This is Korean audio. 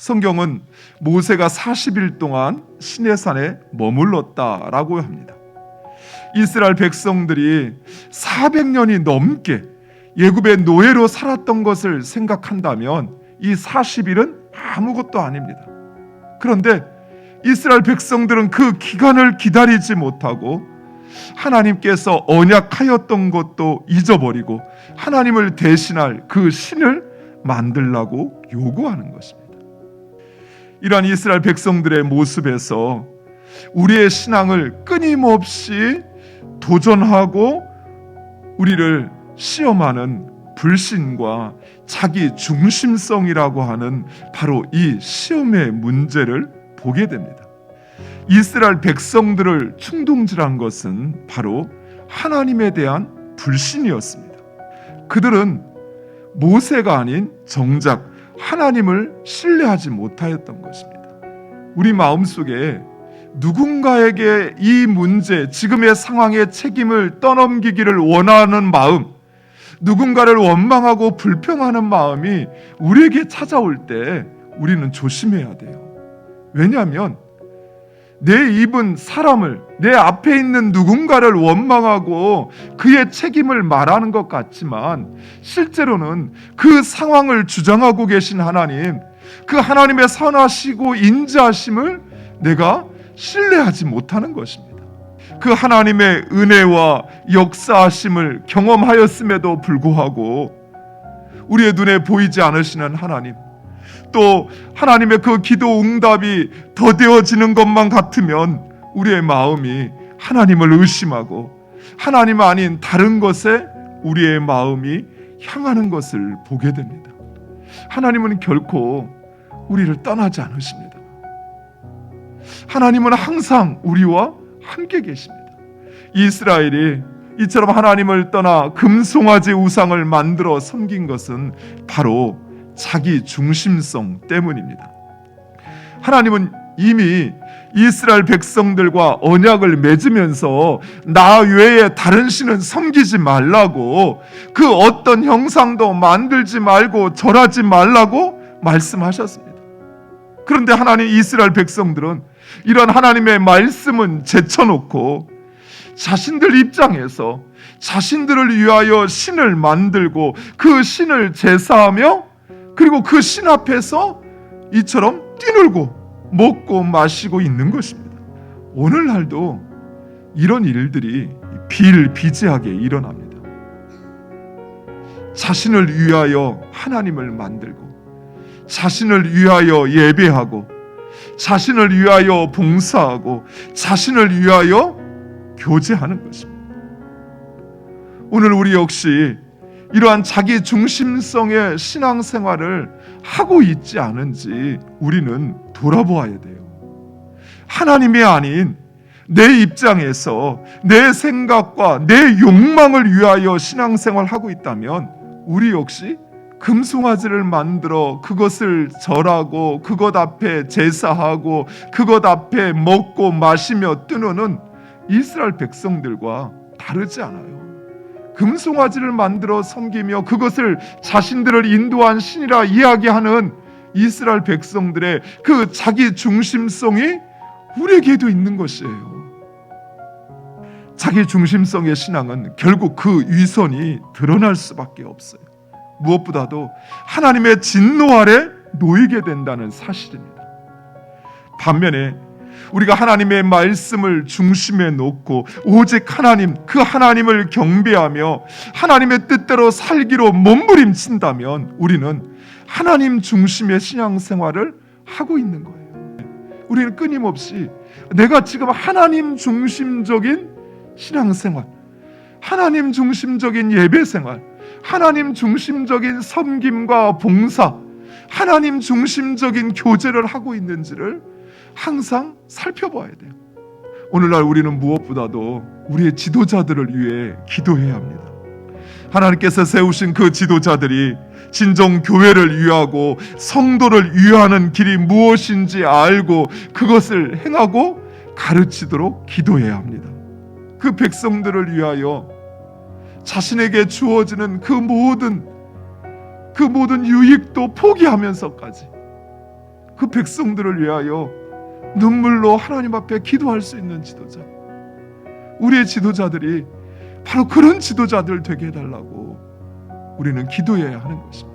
성경은 모세가 40일 동안 시내산에 머물렀다라고 합니다. 이스라엘 백성들이 400년이 넘게 예굽의 노예로 살았던 것을 생각한다면 이 40일은 아무것도 아닙니다. 그런데 이스라엘 백성들은 그 기간을 기다리지 못하고 하나님께서 언약하였던 것도 잊어버리고 하나님을 대신할 그 신을 만들라고 요구하는 것입니다. 이러한 이스라엘 백성들의 모습에서 우리의 신앙을 끊임없이 도전하고 우리를 시험하는 불신과 자기 중심성이라고 하는 바로 이 시험의 문제를 보게 됩니다. 이스라엘 백성들을 충동질한 것은 바로 하나님에 대한 불신이었습니다. 그들은 모세가 아닌 정작 하나님을 신뢰하지 못하였던 것입니다. 우리 마음 속에 누군가에게 이 문제, 지금의 상황의 책임을 떠넘기기를 원하는 마음, 누군가를 원망하고 불평하는 마음이 우리에게 찾아올 때 우리는 조심해야 돼요. 왜냐하면 내 입은 사람을 내 앞에 있는 누군가를 원망하고 그의 책임을 말하는 것 같지만 실제로는 그 상황을 주장하고 계신 하나님, 그 하나님의 선하시고 인자하심을 내가 신뢰하지 못하는 것입니다. 그 하나님의 은혜와 역사하심을 경험하였음에도 불구하고 우리의 눈에 보이지 않으시는 하나님, 또 하나님의 그 기도 응답이 더되어지는 것만 같으면 우리의 마음이 하나님을 의심하고 하나님 아닌 다른 것에 우리의 마음이 향하는 것을 보게 됩니다. 하나님은 결코 우리를 떠나지 않으십니다. 하나님은 항상 우리와 함께 계십니다. 이스라엘이 이처럼 하나님을 떠나 금송아지 우상을 만들어 섬긴 것은 바로 자기 중심성 때문입니다. 하나님은 이미 이스라엘 백성들과 언약을 맺으면서 나 외에 다른 신은 섬기지 말라고 그 어떤 형상도 만들지 말고 절하지 말라고 말씀하셨습니다. 그런데 하나님 이스라엘 백성들은 이런 하나님의 말씀은 제쳐놓고 자신들 입장에서 자신들을 위하여 신을 만들고 그 신을 제사하며 그리고 그 신 앞에서 이처럼 뛰놀고 먹고 마시고 있는 것입니다. 오늘날도 이런 일들이 비일비재하게 일어납니다. 자신을 위하여 하나님을 만들고 자신을 위하여 예배하고 자신을 위하여 봉사하고 자신을 위하여 교제하는 것입니다. 오늘 우리 역시 이러한 자기 중심성의 신앙생활을 하고 있지 않은지 우리는 돌아보아야 돼요. 하나님이 아닌 내 입장에서 내 생각과 내 욕망을 위하여 신앙생활 하고 있다면 우리 역시 금송아지를 만들어 그것을 절하고 그것 앞에 제사하고 그것 앞에 먹고 마시며 뜨는 이스라엘 백성들과 다르지 않아요. 금송아지를 만들어 섬기며 그것을 자신들을 인도한 신이라 이야기하는 이스라엘 백성들의 그 자기 중심성이 우리에게도 있는 것이에요. 자기 중심성의 신앙은 결국 그 위선이 드러날 수밖에 없어요. 무엇보다도 하나님의 진노 아래 놓이게 된다는 사실입니다. 반면에 우리가 하나님의 말씀을 중심에 놓고 오직 하나님 그 하나님을 경배하며 하나님의 뜻대로 살기로 몸부림친다면 우리는 하나님 중심의 신앙생활을 하고 있는 거예요. 우리는 끊임없이 내가 지금 하나님 중심적인 신앙생활, 하나님 중심적인 예배생활, 하나님 중심적인 섬김과 봉사, 하나님 중심적인 교제를 하고 있는지를 항상 살펴봐야 돼요. 오늘날 우리는 무엇보다도 우리의 지도자들을 위해 기도해야 합니다. 하나님께서 세우신 그 지도자들이 진정 교회를 위하고 성도를 위하는 길이 무엇인지 알고 그것을 행하고 가르치도록 기도해야 합니다. 그 백성들을 위하여 자신에게 주어지는 그 모든 그 모든 유익도 포기하면서까지 그 백성들을 위하여 눈물로 하나님 앞에 기도할 수 있는 지도자. 우리의 지도자들이 바로 그런 지도자들 되게 해달라고 우리는 기도해야 하는 것입니다.